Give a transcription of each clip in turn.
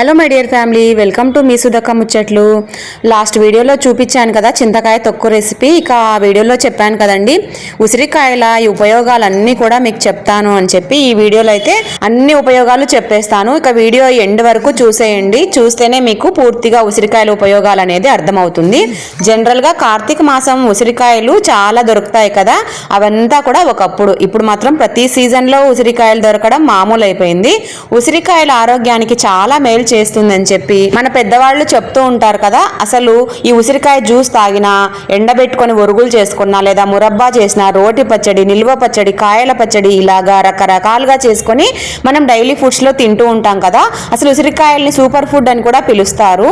Hello my dear family welcome to మీ సుధక్క ముచ్చట్లు last వీడియోలో చూపించాను కదా చింతకాయ తొక్కు రెసిపీ ఇక ఆ వీడియోలో చెప్పాను కదండి ఉసిరికాయల ఈ ఉపయోగాలన్నీ కూడా మీకు చెప్తాను అని చెప్పి ఈ వీడియోలో అయితే అన్ని ఉపయోగాలు చెప్పేస్తాను. ఇక వీడియో ఎండ్ వరకు చూసేయండి. చూస్తేనే మీకు పూర్తిగా ఉసిరికాయల ఉపయోగాలు అనేది అర్థమవుతుంది. జనరల్గా కార్తీక మాసం ఉసిరికాయలు చాలా దొరుకుతాయి కదా అవంతా కూడా ఒకప్పుడు. ఇప్పుడు మాత్రం ప్రతి సీజన్లో ఉసిరికాయలు దొరకడం మామూలు అయిపోయింది ఉసిరికాయల ఆరోగ్యానికి చాలా మేలు చేస్తుందని చెప్పి మన పెద్దవాళ్ళు చెప్తూ ఉంటారు కదా అసలు ఈ ఉసిరికాయ జ్యూస్ తాగినా ఎండబెట్టుకొని ఒరుగులు చేసుకున్నా లేదా మురబ్బా చేసిన రోటి పచ్చడి నిల్వ పచ్చడి కాయల పచ్చడి ఇలాగా రకరకాలుగా చేసుకొని మనం డైలీ ఫుడ్స్లో తింటూ ఉంటాం కదా అసలు ఉసిరికాయల్ని సూపర్ ఫుడ్ అని కూడా పిలుస్తారు.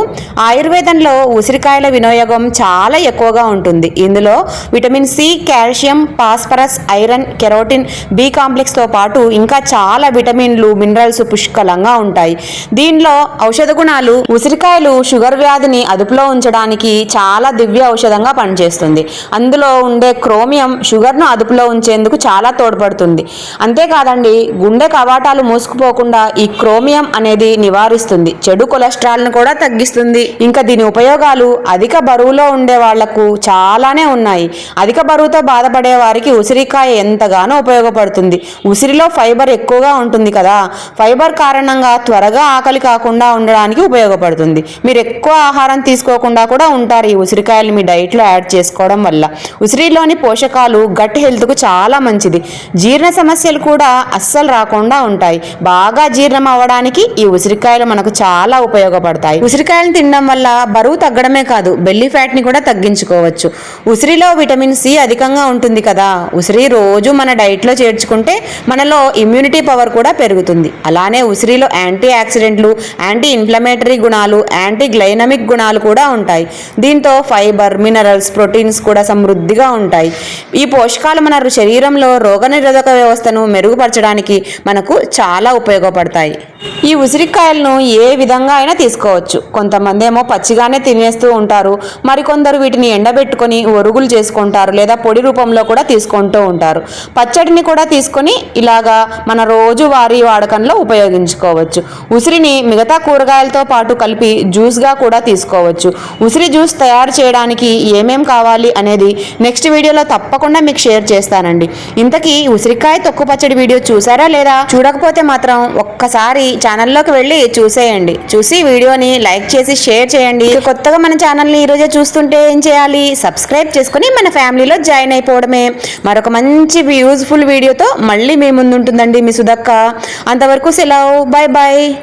ఆయుర్వేదంలో ఉసిరికాయల వినియోగం చాలా ఎక్కువగా ఉంటుంది. ఇందులో vitamin C calcium phosphorus iron carotene B కాంప్లెక్స్తో పాటు ఇంకా చాలా విటమిన్లు మినరల్స్ పుష్కలంగా ఉంటాయి. దీనిలో ఔషధ గుణాలు ఉసిరికాయలు షుగర్ వ్యాధిని అదుపులో ఉంచడానికి చాలా దివ్య ఔషధంగా పనిచేస్తుంది. అందులో ఉండే క్రోమియం షుగర్ను అదుపులో ఉంచేందుకు చాలా తోడ్పడుతుంది. అంతేకాదండి గుండె కవాటాలు మూసుకుపోకుండా ఈ క్రోమియం అనేది నివారిస్తుంది. చెడు కొలెస్ట్రాల్ను కూడా తగ్గిస్తుంది. ఇంకా దీని ఉపయోగాలు అధిక బరువులో ఉండే వాళ్ళకు చాలానే ఉన్నాయి. అధిక బరువుతో బాధపడే వారికి ఉసిరికాయ ఎంతగానో ఉపయోగపడుతుంది. ఉసిరిలో ఫైబర్ ఎక్కువగా ఉంటుంది కదా. ఫైబర్ కారణంగా త్వరగా ఆకలి కాకుండా ఉండడానికి ఉపయోగపడుతుంది. మీరు ఎక్కువ ఆహారం తీసుకోకుండా కూడా ఉంటారు ఈ ఉసిరికాయలు మీ డైట్లో యాడ్ చేసుకోవడం వల్ల. ఉసిరిలోని పోషకాలు గట్ హెల్త్కు చాలా మంచిది. జీర్ణ సమస్యలు కూడా అస్సలు రాకుండా ఉంటాయి. బాగా జీర్ణం అవ్వడానికి ఈ ఉసిరికాయలు మనకు చాలా ఉపయోగపడతాయి. ఉసిరికాయలను తినడం వల్ల బరువు తగ్గడమే కాదు బెల్లి ఫ్యాట్ని కూడా తగ్గించుకోవచ్చు. ఉసిరిలో విటమిన్ సి అధికంగా ఉంటుంది కదా ఉసిరి రోజు మన డైట్లో చేర్చుకుంటే మనలో ఇమ్యూనిటీ పవర్ కూడా పెరుగుతుంది. అలానే ఉసిరిలో యాంటీ ఆక్సిడెంట్లు యాంటీ ఇన్ఫ్లమేటరీ గుణాలు యాంటీ గ్లైనమిక్ గుణాలు కూడా ఉంటాయి. దీంతో ఫైబర్ మినరల్స్ ప్రోటీన్స్ కూడా సమృద్ధిగా ఉంటాయి. ఈ పోషకాలు మన శరీరంలో రోగనిరోధక వ్యవస్థను మెరుగుపరచడానికి మనకు చాలా ఉపయోగపడతాయి. ఈ ఉసిరికాయలను ఏ విధంగా అయినా తీసుకోవచ్చు. కొంతమంది ఏమో పచ్చిగానే తినేస్తూ ఉంటారు. మరికొందరు వీటిని ఎండబెట్టుకొని ఒరుగులు చేసుకుంటారు లేదా పొడి రూపంలో కూడా తీసుకుంటూ ఉంటారు. పచ్చడిని కూడా తీసుకొని ఇలాగా మన రోజువారీ వాడకంలో ఉపయోగించుకోవచ్చు. ఉసిరిని మిగతా కూరగాయలతో పాటు కలిపి జ్యూస్గా కూడా తీసుకోవచ్చు. ఉసిరి జ్యూస్ తయారు చేయడానికి ఏమేం కావాలి అనేది నెక్స్ట్ వీడియోలో తప్పకుండా మీకు షేర్ చేస్తానండి. ఇంతకీ ఉసిరికాయ తొక్కు పచ్చడి వీడియో చూసారా లేదా? చూడకపోతే మాత్రం ఒక్కసారి ఛానల్లోకి వెళ్ళి చూసేయండి. చూసి వీడియోని లైక్ చేసి షేర్ చేయండి. కొత్తగా మన ఛానల్ని ఈరోజే చూస్తుంటే ఏం చేయాలి? సబ్స్క్రైబ్ చేసుకుని మన ఫ్యామిలీలో జాయిన్ అయిపోవడమే. మరొక మంచి యూజ్ఫుల్ వీడియోతో మళ్ళీ మీ ముందుంటుందండి మీ సుధక్క. అంతవరకు సెలవు. Bye bye